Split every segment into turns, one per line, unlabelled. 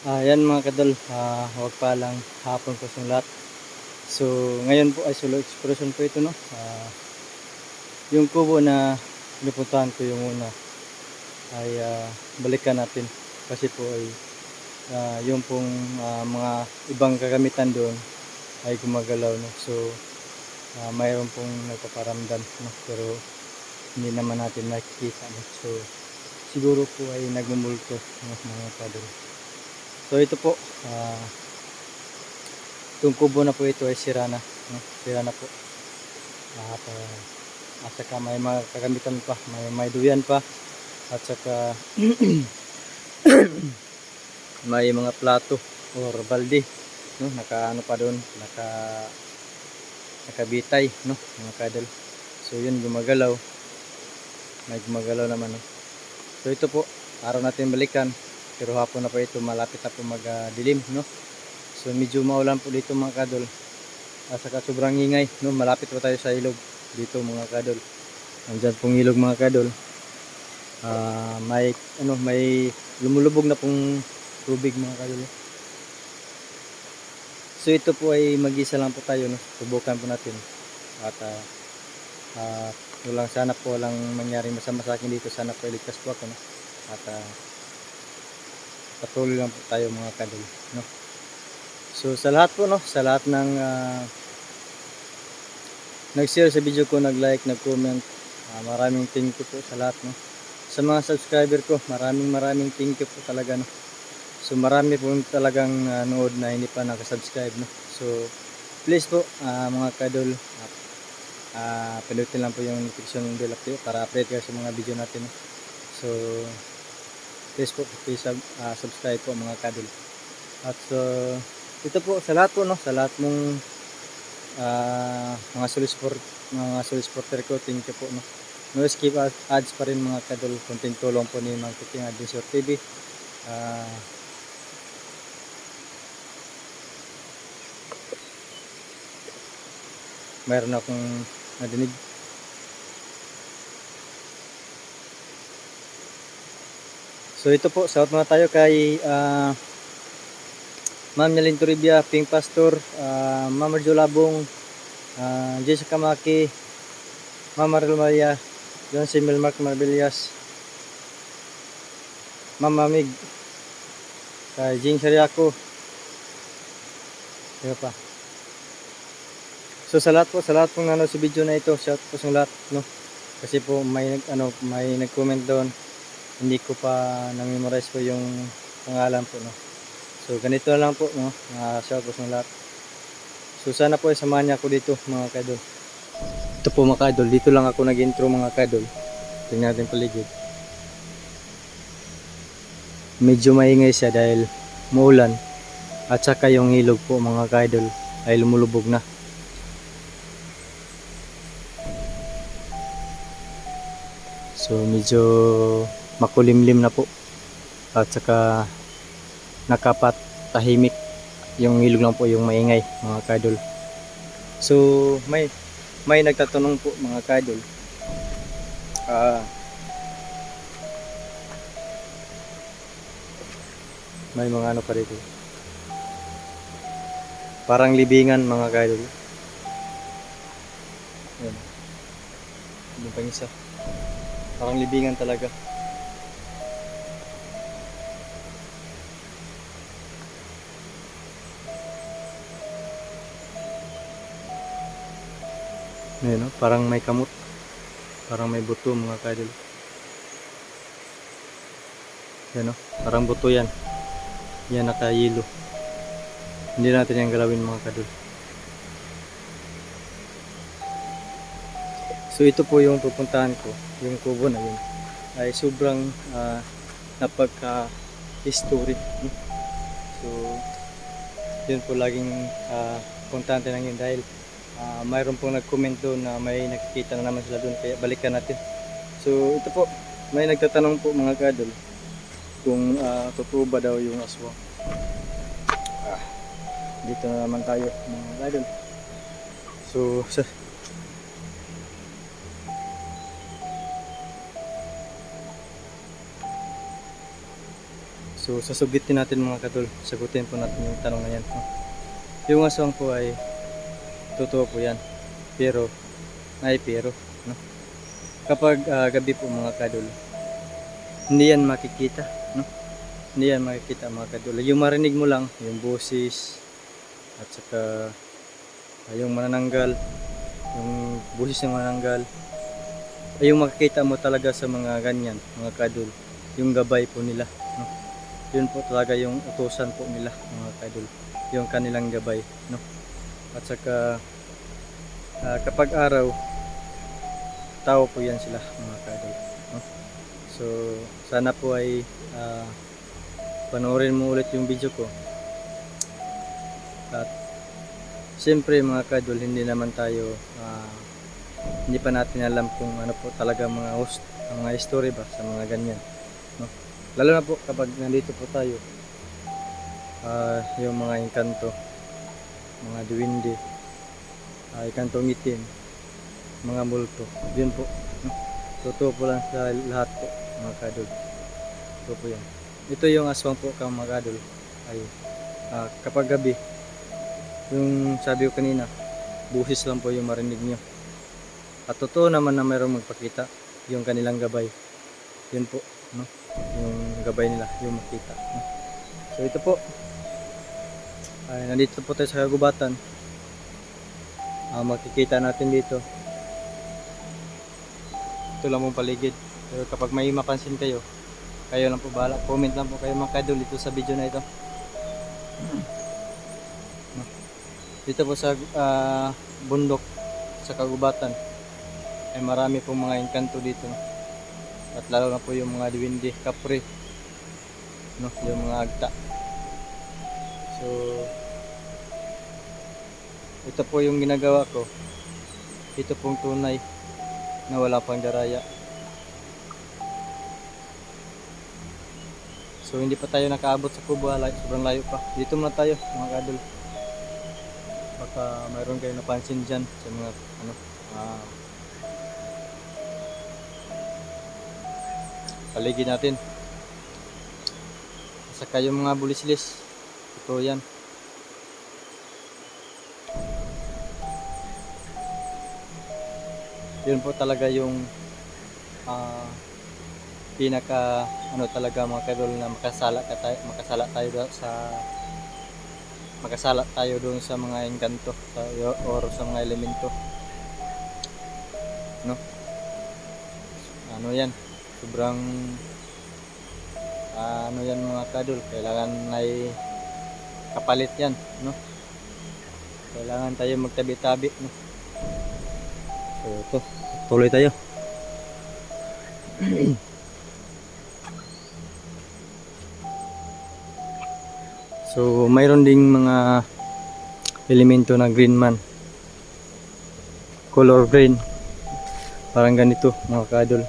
Ah, yan mga kadol, ah, huwag pa lang hapon po sa lahat. So, ngayon po ay solo exploration po ito, no? Ah, yung kubo na pinupuntahan ko yung una ay ah, balikan natin kasi po ay ah, yung pong ah, mga ibang kagamitan doon ay gumagalaw, no? So, ah, mayroon pong nagpaparamdam, no? Pero hindi naman natin nakikita, no? So, siguro po ay nagmumulto, no? mga kadol. So ito po, ah itong kubo na po ito ay sira na. No? Sira na po. At, ah, at saka may mga kagamitan pa, may, may duyan pa. At saka may mga plato or balde. No? Naka ano pa doon, naka nakabitay, no? mga kadal. So yun, gumagalaw. May gumagalaw naman. No? So ito po, araw natin balikan pero hapon na po ito malapit na po magdilim no? So medyo maulan po dito mga kadol. At saka sobrang ingay no? Malapit po tayo sa ilog dito mga kadol. Andyan pong ilog mga kadol. Ah, may ano may lumulubog na pong tubig mga kadol. So ito po ay mag-isa lang po tayo no? Subukan po natin. At ah, ah, walang sana po walang mangyaring masama sa akin dito. Sana po iligtas po ako no? At ah, patuloy lang po tayo mga kadol no? So sa lahat po no? Sa lahat ng ah, nag-share sa video ko nag-like nag-comment ah, maraming thank you po sa lahat no? Sa mga subscriber ko maraming maraming thank you po talaga no? So marami po talagang nanood na hindi pa nakasubscribe no? So please po ah, mga kadol ah, ah, pindutin lang po yung notification bell up para update kayo sa mga video natin no? so please po please sub, ah, subscribe po mga kadol at so ito po sa lahat po no sa lahat mong ah, mga solid sport mga solid supporter ko thank you po no. No skip ad- ads pa rin mga kadol konting tulong po ni Mang Kuting Adventure TV ah mayroon akong nadinig So ito po, shout muna tayo kay ah, Ma'am Yalin Toribia, Pink Pastor, uh, Ma'am Marjo Labong, ah, Jessica Maki, Ma'am Maril Maria, John C. Milmark Marbilias, Ma'am Mamig, kay Jing Sariaco, Sino pa? So sa lahat po, sa lahat pong nanonood sa video na ito, shout po sa lahat, no? Kasi po may ano, may nag-comment doon hindi ko pa na-memorize po yung pangalan po no. So ganito lang po no, mga po sa lahat. So sana po ay samahan niya ako dito mga kadol. Ito po mga kadol, dito lang ako nag-intro mga kadol. Tingnan natin paligid. Medyo maingay siya dahil maulan at saka yung ilog po mga kadol ay lumulubog na. So medyo makulimlim na po. At saka nakapat tahimik yung ilog lang po yung maingay mga kadol. So may may nagtatanong po mga kadol. Ah may mga ano pa dito parang libingan mga kadol. Yan yung pang isa? Parang libingan talaga Ayan, no? parang may kamot. Parang may buto mga kadol. Yan no? parang buto yan. Yan nakayilo. Hindi natin yan galawin mga kadol. So ito po yung pupuntahan ko, yung kubo na yun. Ay sobrang ah, napagka-history. no? So yun po laging uh, puntahan yun dahil Ah, mayroon pong nag-comment doon na may nakikita na naman sila doon kaya balikan natin. So ito po, may nagtatanong po mga kadol kung ah, totoo ba daw yung aswang. Ah, dito na naman tayo mga kadol. So sa So sasugitin natin mga kadol, sagutin po natin yung tanong na yan. Yung aswang po ay totoo po yan. Pero, ay pero, no? Kapag ah, gabi po mga kadol, hindi yan makikita, no? Hindi yan makikita mga kadol. Yung marinig mo lang, yung boses, at saka ah, yung manananggal, yung boses ng manananggal, ay yung makikita mo talaga sa mga ganyan, mga kadol, yung gabay po nila, no? Yun po talaga yung utusan po nila, mga kadol, yung kanilang gabay, no? At saka ah, kapag araw, tao po yan sila, mga kadol, no? So, sana po ay ah, panoorin mo ulit yung video ko. At siyempre mga kadol, hindi naman tayo ah, hindi pa natin alam kung ano po talaga mga host, ang mga story ba sa mga ganyan. No? Lalo na po kapag nandito po tayo, ah, yung mga engkanto, mga duwinde, uh, engkantong itim, mga multo, yun po. Totoo po lang sa lahat po mga kadol. Totoo po yan. Ito yung aswang po kang mga kadol ay ah, kapag gabi, yung sabi ko kanina, buhis lang po yung marinig nyo. At totoo naman na mayroong magpakita yung kanilang gabay. Yun po, no? Yung gabay nila, yung makita. No? So ito po, ay nandito po tayo sa kagubatan. Ah, makikita natin dito. Ito lang mong paligid. Pero kapag may mapansin kayo, kayo lang po bahala. Comment lang po kayo mga kadol dito sa video na ito. Dito po sa ah, bundok sa kagubatan ay marami pong mga engkanto dito at lalo na po yung mga diwindi, kapre no, yung mga agta so ito po yung ginagawa ko. Ito pong tunay na wala pang daraya so hindi pa tayo nakaabot sa kubo sobrang layo pa. Dito muna tayo mga kadol baka mayroon kayo napansin dyan sa mga ano ah, paligid natin. Saka yung mga bulislis. Ito yan yun po talaga yung ah, pinaka ano talaga mga kadol na makasala ka tayo, makasala tayo sa makasala tayo doon sa mga engkanto sa, or sa mga elemento. No? Ano yan? Sobrang ah, ano yan mga kadol kailangan ay kapalit yan no? Kailangan tayo magtabi-tabi no so ito tuloy tayo. So mayroon ding mga elemento na green man. Color green. Parang ganito mga kadol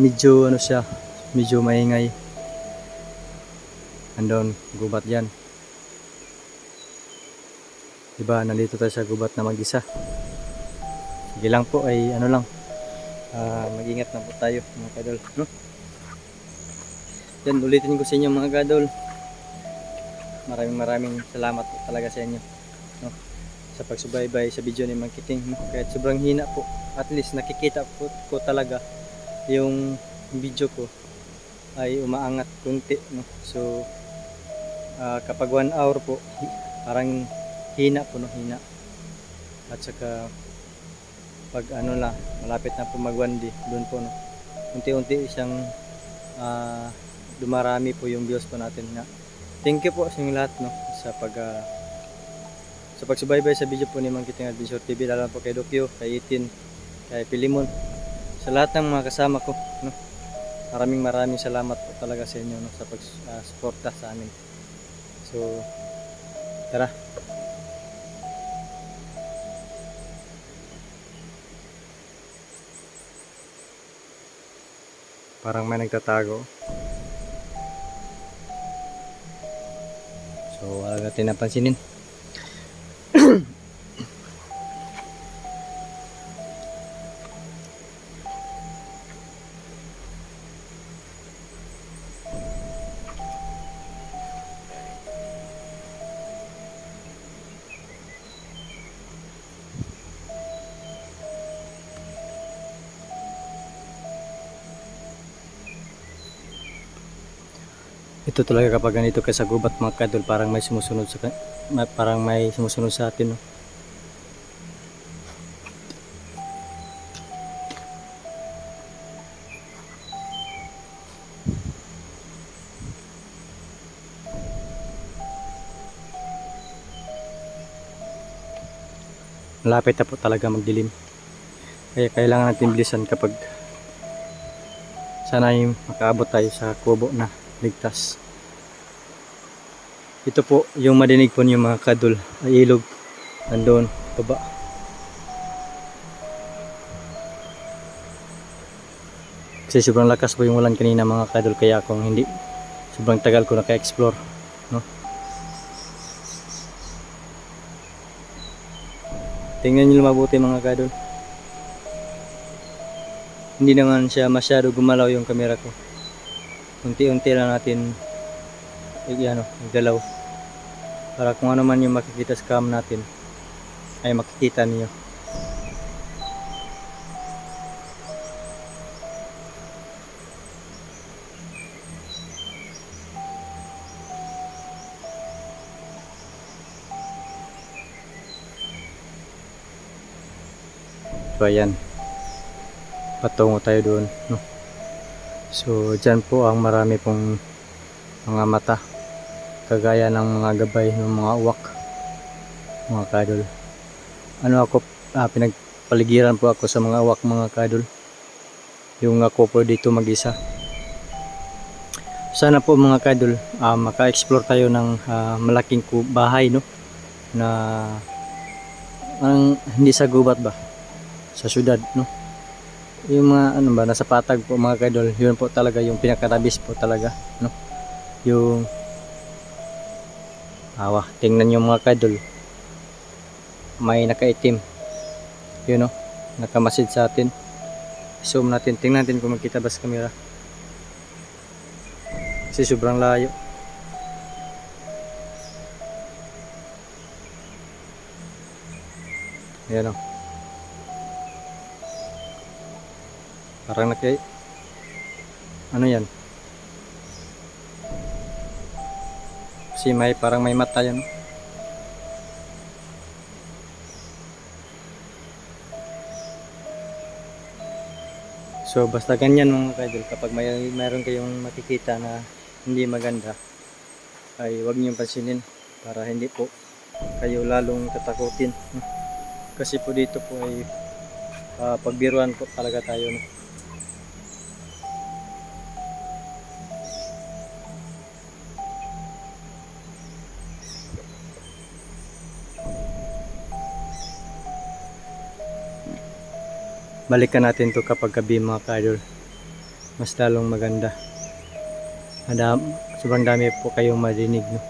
medyo ano siya medyo maingay. Andon gubat yan diba nandito tayo sa gubat na mag-isa. Sige lang po ay ano lang. Ah, mag-ingat na po tayo mga kadol no? yan ulitin ko sa inyo mga kadol maraming maraming salamat po talaga sa inyo no? sa pagsubaybay sa video ni Mang Kiting kahit sobrang hina po at least nakikita po ko talaga yung video ko ay umaangat kunti no? So ah, kapag one hour po parang hina po hina. At saka pag ano na malapit na po mag one day doon po no. Unti-unti siyang ah, dumarami po yung views po natin na thank you po sa inyong lahat no sa pag ah, sa pagsubaybay sa video po ni Mang Kiting Adventure TV lalo po kay Dokyo, kay Itin, kay Pilimon. Sa lahat ng mga kasama ko no. Maraming maraming salamat po talaga sa inyo no sa pag-suporta sa amin. So tara parang may nagtatago. So wala natin napansinin Ito talaga kapag ganito ka sa gubat mga kadol, parang may sumusunod sa parang may sumusunod sa atin. No? Malapit na po talaga magdilim. Kaya kailangan natin bilisan kapag sana makaabot tayo sa kubo na ligtas. Ito po yung madinig po niyo mga kadol ay ilog nandoon baba. Kasi sobrang lakas po yung ulan kanina mga kadol kaya kung hindi sobrang tagal ko naka-explore no. Tingnan niyo mabuti mga kadol. Hindi naman siya masyado gumalaw yung camera ko. Unti-unti lang natin ano, igalaw. Para kung ano man yung makikita sa cam natin ay makikita niyo. So ayan. Patungo tayo doon, no. So diyan po ang marami pong mga mata kagaya ng mga gabay ng mga uwak mga kadol ano ako ah, pinagpaligiran po ako sa mga uwak mga kadol yung ako po dito mag isa sana po mga kadol ah, maka-explore tayo ng ah, malaking bahay no? Na ang hindi sa gubat ba? Sa syudad no yung mga ano ba nasa patag po mga kadol yun po talaga yung pinakatabis po talaga no yung awa tingnan nyo mga kadol may nakaitim. Yun o nakamasid sa atin. Zoom natin tingnan natin kung magkita ba sa camera. Kasi sobrang layo. Yan o parang naki ano yan kasi may parang may mata yan So basta ganyan mga kaidol kapag may mayroon kayong makikita na hindi maganda ay huwag niyong pansinin para hindi po kayo lalong tatakutin. Kasi po dito po ay ah, pagbiruan po talaga tayo. No? Balikan natin to kapag gabi mga ka-idol. Mas lalong maganda. Madam, sobrang dami po kayong marinig no?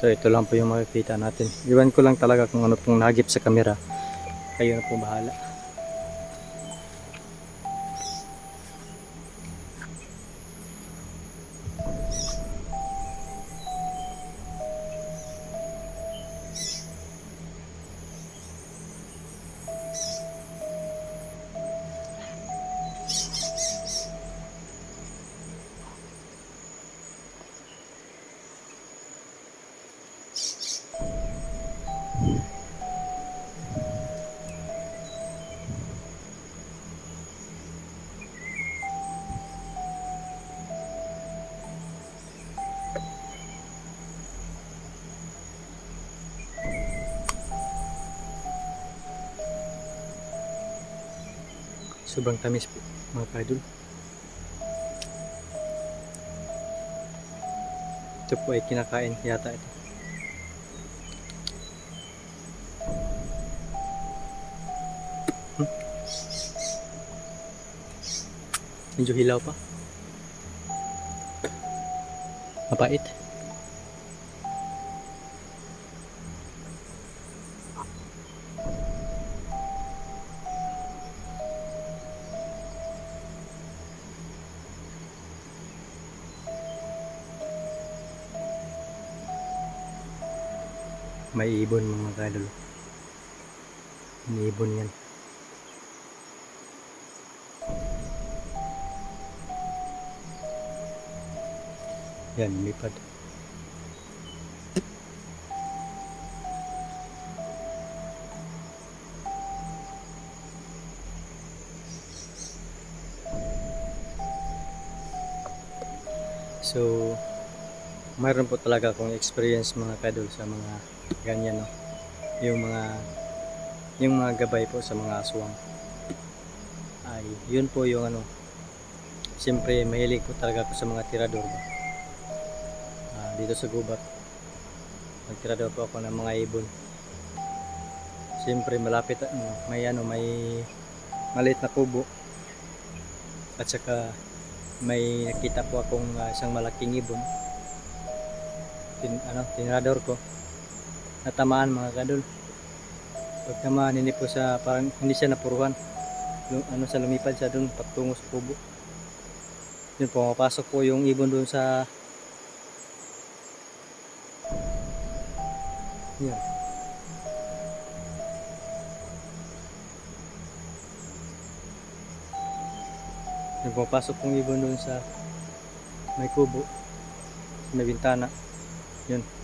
so ito lang po yung makikita natin. Iwan ko lang talaga kung ano pong nagip sa camera kayo na po bahala sobrang tamis po mga ka-idol. Ito po ay kinakain yata ito. Hmm? medyo hilaw pa. Mapait may ibon mga kadol may ibon yan. Yan lipad So, mayroon po talaga akong experience mga kadol sa mga ganyan no. Yung mga yung mga gabay po sa mga aswang. Ay, yun po yung ano. Siyempre, mahilig po talaga ako sa mga tirador. ba. Ah, dito sa gubat. Nagtirador po ako ng mga ibon. Siyempre, malapit ano, may ano, may maliit na kubo. At saka may nakita po akong ah, isang malaking ibon. Tin, ano, tinirador ko. Natamaan mga kadol. Pag tamaan, hindi po siya, parang hindi siya napuruhan. Ano sa lumipad siya doon patungo sa kubo. Yun po, mapasok po yung ibon doon sa Yan. Yung pumapasok pong ibon doon sa may kubo, sa may bintana. Yun.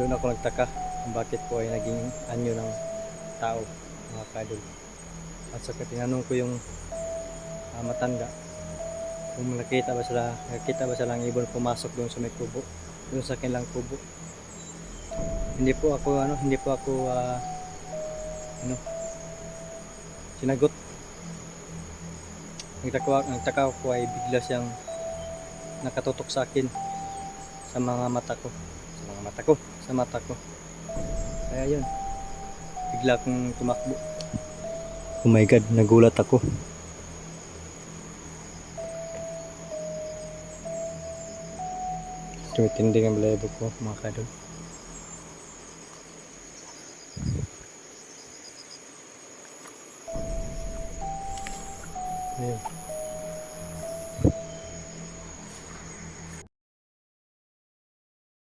Doon ako nagtaka kung bakit po ay naging anyo ng tao, mga kadol. At saka tinanong ko yung ah, matanda kung nakita ba sila, nakita ba silang ibon pumasok doon sa may kubo, doon sa kanilang kubo. Hindi po ako ano, hindi po ako ah, ano sinagot. Nagtaka, nagtaka ko ay bigla siyang nakatutok sa akin sa mga mata ko. Sa mga mata ko, sa mata ko. Kaya yun. Bigla akong tumakbo. Oh my god, nagulat ako. Tumitindi ang balahibo ko, mga kadol.